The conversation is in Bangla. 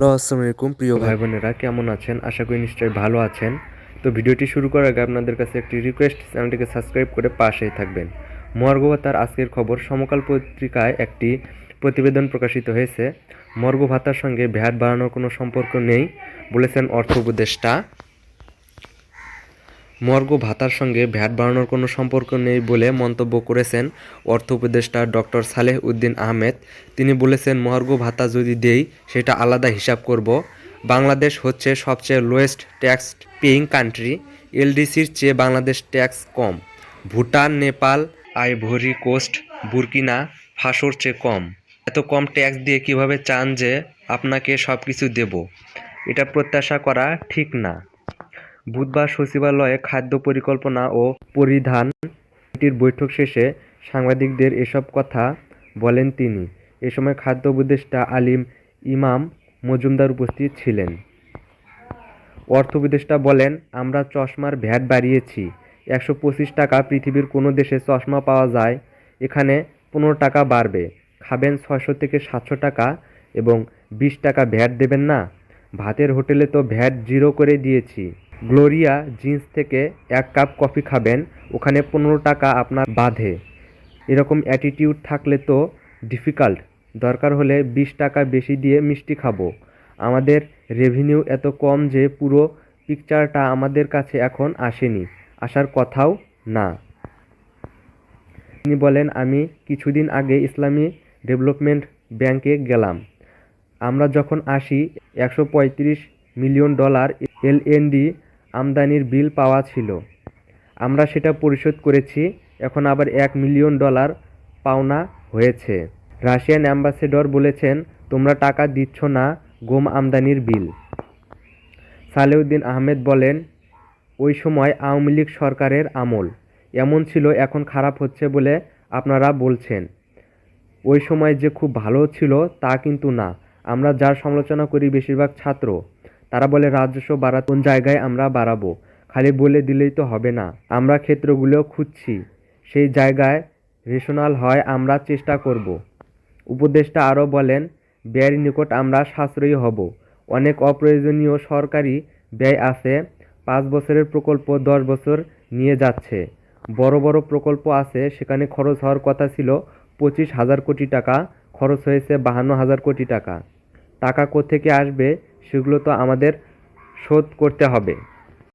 আসসালামু আলাইকুম, প্রিয় ভাই বোনেরা কেমন আছেন? আশা করি নিশ্চয়ই ভালো আছেন। তো ভিডিওটি শুরু করার আগে আপনাদের কাছে একটি রিকোয়েস্ট চ্যানেলটিকে সাবস্ক্রাইব করে পাশেই থাকবেন। মর্গভাতার আজকের খবর, সমকাল পত্রিকায় একটি প্রতিবেদন প্রকাশিত হয়েছে। মর্গ ভাতার সঙ্গে ভ্যাট বাড়ানোর কোনো সম্পর্ক নেই, বলেছেন অর্থ উপদেষ্টা। মর্গ ভাতার সঙ্গে ভ্যাট বাড়ানোর কোনো সম্পর্ক নেই বলে মন্তব্য করেছেন অর্থ উপদেষ্টা ডক্টর সালেহ উদ্দিন আহমেদ। তিনি বলেছেন, মর্গ ভাতা যদি দেই, সেটা আলাদা হিসাব করব। বাংলাদেশ হচ্ছে সবচেয়ে লোয়েস্ট ট্যাক্স পেইং কান্ট্রি এলডিসির চেয়ে বাংলাদেশ ট্যাক্স কম। Bhutan, Nepal, Ivory Coast, Burkina, ফাসোর চেয়ে কম। এত কম ট্যাক্স দিয়ে কীভাবে চান যে আপনাকে সব কিছু দেব? এটা প্রত্যাশা করা ঠিক না। বুধবার সচিবালয়ে খাদ্য পরিকল্পনা ও পরিধান কমিটির বৈঠক শেষে সাংবাদিকদের এসব কথা বলেন তিনি। এ সময় খাদ্য উপদেষ্টা আলিম ইমাম মজুমদার উপস্থিত ছিলেন। অর্থ উপদেষ্টা বলেন, আমরা চশমার ভ্যাট বাড়িয়েছি। একশো পঁচিশ টাকা পৃথিবীর কোনো দেশে চশমা পাওয়া যায়, এখানে পনেরো টাকা বাড়বে। খাবেন ছয়শো থেকে সাতশো টাকা এবং বিশ টাকা ভ্যাট দেবেন না। ভাতের হোটেলে তো ভ্যাট জিরো করে দিয়েছি। গ্লোরিয়া জিন্স থেকে এক কাপ কফি খাবেন, ওখানে পনেরো টাকা আপনার বাঁধে। এরকম অ্যাটিটিউড থাকলে তো ডিফিকাল্ট দরকার হলে বিশ টাকা বেশি দিয়ে মিষ্টি খাব। আমাদের রেভিনিউ এত কম যে পুরো পিকচারটা আমাদের কাছে এখন আসেনি। আসার কথাও না। তিনি বলেন, আমি কিছুদিন আগে ইসলামী ডেভেলপমেন্ট ব্যাংকে গেলাম। আমরা যখন আসি, একশো পঁয়ত্রিশ মিলিয়ন ডলার এলএনডি আমদানির বিল পাওয়া ছিল। আমরা সেটা পরিশোধ করেছি, এখন আবার এক মিলিয়ন ডলার পাওনা হয়েছে। রাশিয়ান অ্যাম্বাসেডর বলেছেন, তোমরা টাকা দিচ্ছ না গম আমদানির বিল। সালেউদ্দিন আহমেদ বলেন, ওই সময় আওয়ামী লীগ সরকারের আমল। এমন ছিল, এখন খারাপ হচ্ছে বলে আপনারা বলছেন। ওই সময় যে খুব ভালো ছিল তা কিন্তু না। আমরা যার সমালোচনা করি বেশিরভাগ ছাত্র। তারা বলে, রাজস্ব বাড়া কোন জায়গায় আমরা বাড়াবো? খালি বলে দিলেই তো হবে না। আমরা ক্ষেত্রগুলো খুঁজছি। সেই জায়গায় রেশনাল হয়, আমরা চেষ্টা করব। উপদেষ্টা আরও বলেন, ব্যয়ের নিকট আমরা সাশ্রয়ী হব। অনেক অপ্রয়োজনীয় সরকারি ব্যয় আছে। পাঁচ বছরের প্রকল্প দশ বছর নিয়ে যাচ্ছে। বড় বড় প্রকল্প আছে, সেখানে খরচ হওয়ার কথা ছিল পঁচিশ হাজার কোটি টাকা, খরচ হয়েছে বাহান্ন হাজার কোটি টাকা। টাকা কোত্থেকে আসবে সেগুলো তো আমাদের শোধ করতে হবে।